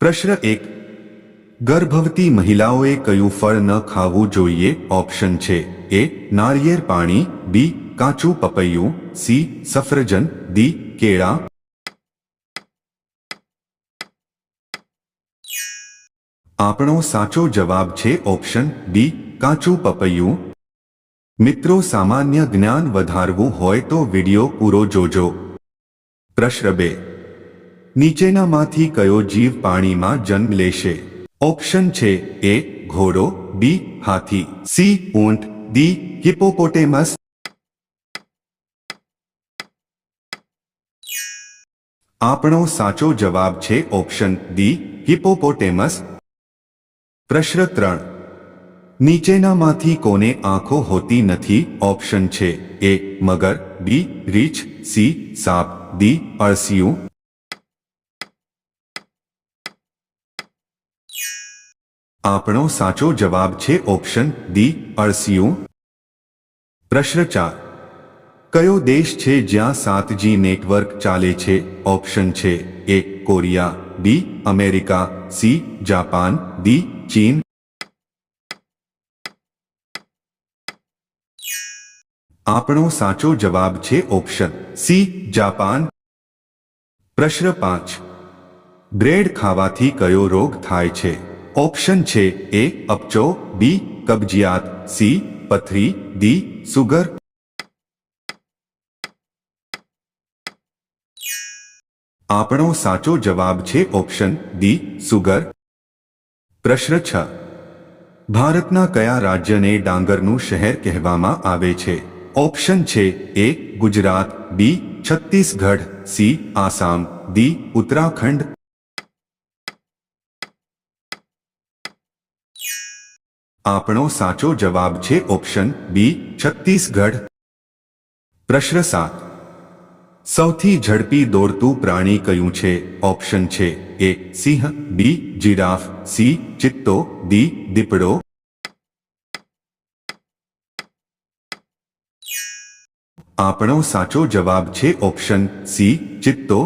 પ્રશ્ન એક. ગર્ભવતી મહિલાઓએ કયું ફળ ન ખાવું જોઈએ? ઓપ્શન છે એ નાળિયેર પાણી, બી, કાચું પપૈયું, સી, સફરજન, ડી, કેળા. આપણો સાચો જવાબ છે ઓપ્શન બી, કાચું પપૈયું. મિત્રો, સામાન્ય જ્ઞાન વધારવું હોય તો વિડિયો પૂરો જોજો. પ્રશ્ન બે. નીચેનામાંથી કયો જીવ પાણીમાં જન્મ લેશે? ઓપ્શન છે એ, ઘોડો, બી, હાથી, સી, ઊંટ, ડી હિપોપોટેમસ આપણો સાચો જવાબ છે ઓપ્શન ડી હિપોપોટેમસ પ્રશ્ન ત્રણ. નીચેનામાંથી કોને આંખો હોતી નથી? ઓપ્શન છે એ, મગર, બી, રીછ, સી, સાપ, ડી, અળસિયું. આપણો સાચો જવાબ છે ઓપ્શન ડી અળસિયું પ્રશ્ન ચાર કયો દેશ છે જ્યાં સાતજી નેટવર્ક ચાલે છે ઓપ્શન છે A Korea B America C Japan D ચીન આપણો સાચો જવાબ છે ઓપ્શન સી જાપાન પ્રશ્ન પાંચ બ્રેડ ખાવાથી કયો રોગ થાય છે ઓપ્શન છે એ અપચો બી, કબજિયાત, સી, પથરી, ડી, સુગર. આપણો સાચો જવાબ છે ઓપ્શન ડી, સુગર. પ્રશ્ન છ. ભારતના કયા રાજ્યને ડાંગરનું શહેર કહેવામાં આવે છે? ઓપ્શન છે A, Gujarat, B, Chhattisgarh, C, Assam, D, Uttarakhand. આપણો સાચો જવાબ છે ઓપ્શન બી, છત્તીસગઢ. પ્રશ્ન સાત સૌથી ઝડપી દોડતું પ્રાણી કયું છે? ઓપ્શન છે એ, સિંહ, બી, જીરાફ, સી, ચિત્તો, ડી, દીપડો. આપણો સાચો જવાબ છે ઓપ્શન સી, ચિત્તો.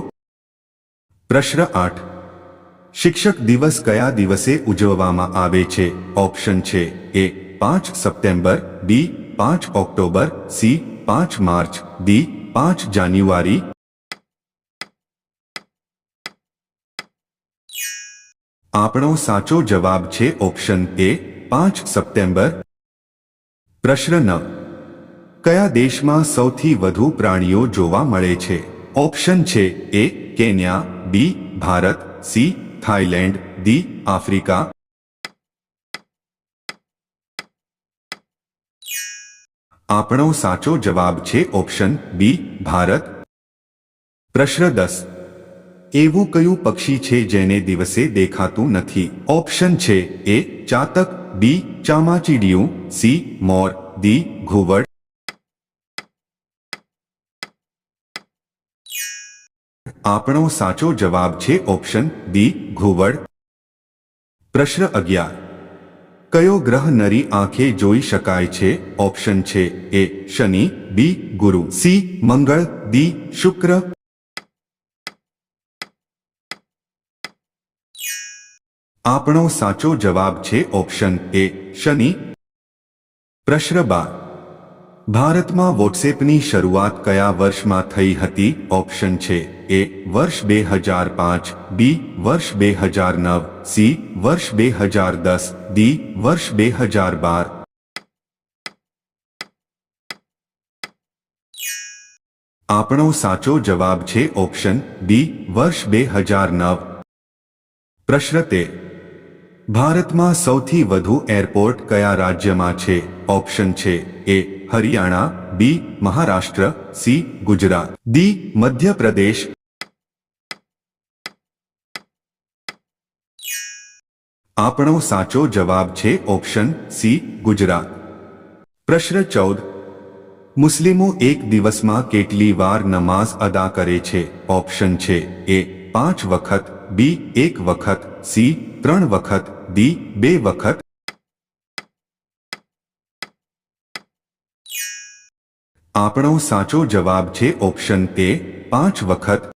પ્રશ્ન આઠ. શિક્ષક દિવસ કયા દિવસે ઉજવવામાં આવે છે? ઓપ્શન છે એ, પાંચ સપ્ટેમ્બર, બી, પાંચ ઓક્ટોબર, સી, પાંચ માર્ચ, ડી, પાંચ જાન્યુઆરી. આપણો સાચો જવાબ છે ઓપ્શન એ, પાંચ સપ્ટેમ્બર. પ્રશ્ન નવ કયા દેશમાં સૌથી વધુ પ્રાણીઓ જોવા મળે છે? ઓપ્શન છે A, Kenya, B, Bharat, C Thailand D Africa આપણો સાચો જવાબ છે ઓપ્શન બી ભારત પ્રશ્ન દસ એવું કયું પક્ષી છે જેને દિવસે દેખાતું નથી ઓપ્શન છે એ ચાતક બી ચામાચીડિયું સી મોર દી ઘુવડ આપણો સાચો જવાબ છે ઓપ્શન બી, ઘુવડ. પ્રશ્ન અગિયાર. કયો ગ્રહ નરી આંખે જોઈ શકાય છે? ઓપ્શન છે એ, શનિ, બી, ગુરુ. સી, મંગળ, ડી, શુક્ર. આપણો સાચો જવાબ છે ઓપ્શન એ, શનિ. પ્રશ્ન બાર. ભારતમાં વોટ્સએપની શરૂઆત કયા વર્ષમાં થઈ હતી? ઓપ્શન છે એ, વર્ષ બે હજાર પાંચ, બી, વર્ષ બે હજાર નવ, સી, વર્ષ બે હજાર દસ, ડી, વર્ષ બે હજાર બાર. આપણો સાચો જવાબ છે ઓપ્શન બી, વર્ષ બે હજાર નવ. પ્રશ્ન તે, ભારતમાં સૌથી વધુ એરપોર્ટ કયા રાજ્યમાં છે? ઓપ્શન છે A Haryana B Maharashtra C Gujarat D Madhya Pradesh આપણો સાચો જવાબ છે ઓપ્શન સી ગુજરાત પ્રશ્ન ચૌદ મુસ્લિમો એક દિવસમાં કેટલી વાર નમાઝ અદા કરે છે ઓપ્શન છે એ પાંચ વખત બી એક વખત સી ત્રણ વખત ડી બે વખત આપણો સાચો જવાબ છે ઓપ્શન તે પાંચ વખત.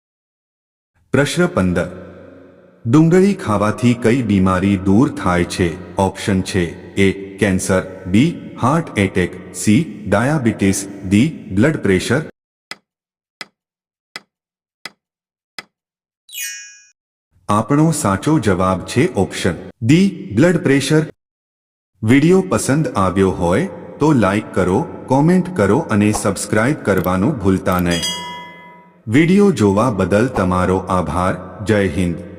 પ્રશ્ન પંદર. ડુંગળી ખાવાથી કઈ બીમારી દૂર થાય છે? ઓપ્શન છે A, cancer, B, heart attack, C, diabetes, D, blood pressure. આપણો સાચો જવાબ છે option. D, blood pressure. Video પસંદ આવ્યો હોય તો લાઈક કરો કોમેન્ટ કરો અને સબસ્ક્રાઇબ કરવાનું ભૂલતા નહીં. વિડિયો જોવા બદલ તમારો આભાર. જય હિન્દ.